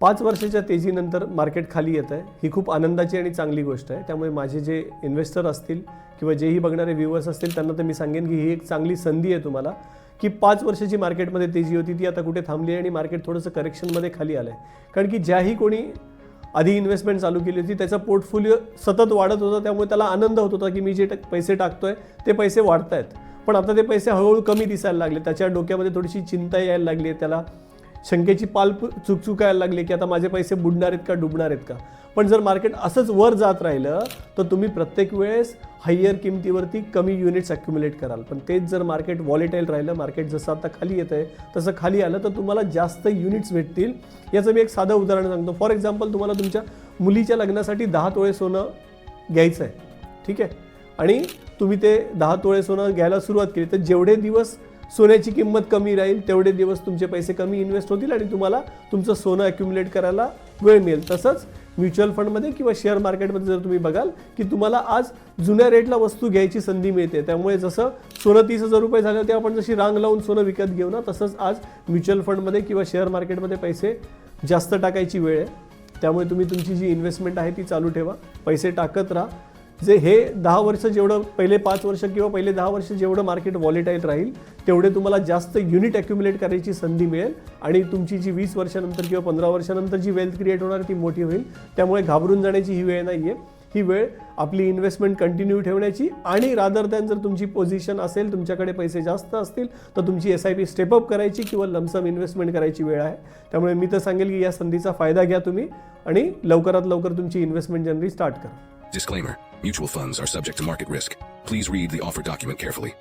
पाच वर्षाच्या तेजीनंतर मार्केट खाली येत आहे. ही खूप आनंदाची आणि चांगली गोष्ट आहे. त्यामुळे माझे जे इन्व्हेस्टर असतील किंवा जेही बघणारे व्ह्युअर्स असतील त्यांना तर मी सांगेन की ही एक चांगली संधी आहे तुम्हाला की पाच वर्षाची मार्केटमध्ये तेजी होती ती आता कुठे थांबली आहे आणि मार्केट थोडंसं करेक्शनमध्ये खाली आलं आहे कारण की ज्याही कोणी आधी इन्व्हेस्टमेंट चालू केली होती त्याचा पोर्टफोलिओ सतत वाढत होता. त्यामुळे त्याला आनंद होत होता की मी जे ट- पैसे टाकतोय ते पैसे वाढत आहेत पण आता ते पैसे हळूहळू कमी दिसायला लागले. त्याच्या डोक्यामध्ये थोडीशी चिंता यायला लागली आहे. त्याला शंकेची पाल चुकचुकायला लागली की आता माझे पैसे बुडणार आहेत का डुबणार आहेत का? पण जर मार्केट असंच वर जात राहिलं तर तुम्ही प्रत्येक वेळेस हायर किमतीवरती कमी युनिट्स अक्युमुलेट कराल. पण तेच जर मार्केट वॉलेटाईल राहिलं मार्केट जसं आता खाली येतं आहे तसं खाली आलं तर तुम्हाला जास्त युनिट्स भेटतील. याचं मी एक साधं उदाहरण सांगतो. फॉर एक्झाम्पल तुम्हाला तुमच्या मुलीच्या लग्नासाठी दहा तोळे सोनं घ्यायचं आहे ठीक आहे? आणि तुम्ही ते दहा तोळे सोनं घ्यायला सुरुवात केली तर जेवढे दिवस सोन्याची किंमत कमी राहील तेवढे दिवस तुमचे पैसे कमी इन्व्हेस्ट होतील आणि तुम्हाला तुमचं सोनं अक्युम्युलेट करायला वेळ मिळेल. तसंच म्युच्युअल फंडमध्ये किंवा शेअर मार्केटमध्ये जर तुम्ही बघाल की तुम्हाला आज जुन्या रेटला वस्तू घ्यायची संधी मिळते. त्यामुळे जसं सोनं तीस हजार रुपये झालं ते आपण जशी रांग लावून सोनं विकत घेऊ ना तसंच आज म्युच्युअल फंडमध्ये किंवा शेअर मार्केटमध्ये पैसे जास्त टाकायची वेळ आहे. त्यामुळे तुम्ही तुमची जी इन्व्हेस्टमेंट आहे ती चालू ठेवा. पैसे टाकत राहा. जे हे दहा वर्ष जेवढं पहिले पाच वर्ष किंवा पहिले दहा वर्ष जेवढं मार्केट वॉलेटाईल राहील तेवढे तुम्हाला जास्त युनिट अक्युमुलेट करायची संधी मिळेल. आणि तुमची जी वीस वर्षानंतर किंवा पंधरा वर्षानंतर जी वेल्थ क्रिएट होणार ती मोठी होईल. त्यामुळे घाबरून जाण्याची ही वेळ नाही आहे ही वेळ आपली इन्व्हेस्टमेंट कंटिन्यू ठेवण्याची. आणि रादर दॅन जर तुमची पोझिशन असेल तुमच्याकडे पैसे जास्त असतील तर तुमची एस आय पी स्टेपअप करायची किंवा लमसम इन्व्हेस्टमेंट करायची वेळ आहे. त्यामुळे मी तर सांगेल की या संधीचा फायदा घ्या तुम्ही आणि लवकरात लवकर तुमची इन्व्हेस्टमेंट जर्नी स्टार्ट करा. Mutual funds are subject to market risk. Please read the offer document carefully.